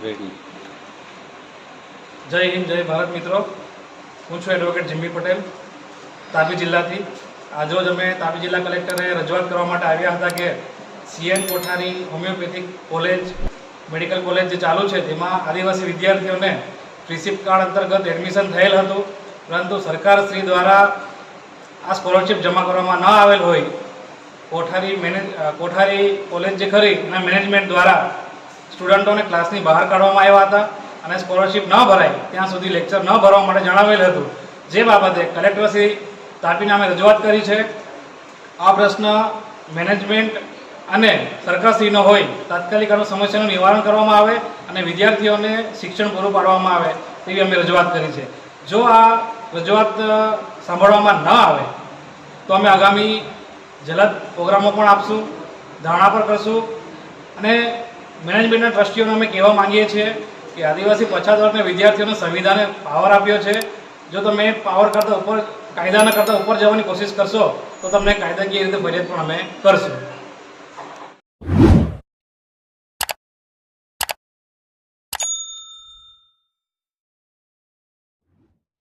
Ready જય હિન્દ, જય ભારત મિત્રો. હું છું એડવોકેટ જીમ્મી પટેલ, તાપી જિલ્લાથી. આજરોજ અમે તાપી જિલ્લા કલેક્ટરે રજૂઆત કરવા માટે આવ્યા હતા કે C N Kothari homeopathic college, medical college જે ચાલુ છે, તેમાં આદિવાસી વિદ્યાર્થીઓને રિસિપ્ટ કાર્ડ અંતર્ગત એડમિશન થયેલ હતું. પરંતુ સરકાર શ્રી દ્વારા આ સ્કોલરશિપ જમા કરવામાં ન આવેલ હોય, કોઠારી મેનેજ કોઠારી કોલેજ જે ખરી, એના મેનેજમેન્ટ દ્વારા સ્ટુડન્ટોને ક્લાસની બહાર કાઢવામાં આવ્યા હતા અને સ્કોલરશિપ ન ભરાય ત્યાં સુધી લેક્ચર ન ભરવા માટે જણાવેલ હતું. જે બાબતે કલેક્ટરશ્રી તાપીને અમે રજૂઆત કરી છે. આ પ્રશ્ન મેનેજમેન્ટ અને સરકારશ્રીનો હોય, તાત્કાલિક આનું સમસ્યાનું નિવારણ કરવામાં આવે અને વિદ્યાર્થીઓને શિક્ષણ પૂરું પાડવામાં આવે તેવી અમે રજૂઆત કરી છે. જો આ રજૂઆત સાંભળવામાં ન આવે, તો અમે આગામી જલદ પ્રોગ્રામો પણ આપશું, ધારણા પર કરશું અને મેનેજમેન્ટના ટ્રસ્ટીઓને અમે કહેવા માંગીએ છીએ કે આદિવાસી પછાત વર્ગના વિદ્યાર્થીઓને સંવિધાને પાવર આપ્યો છે. જો તમે પાવર કરતાં ઉપર, કાયદાના કરતાં ઉપર જવાની કોશિશ કરશો, તો તમને કાયદાકીય રીતે ફરિયાદ પણ અમે કરશું.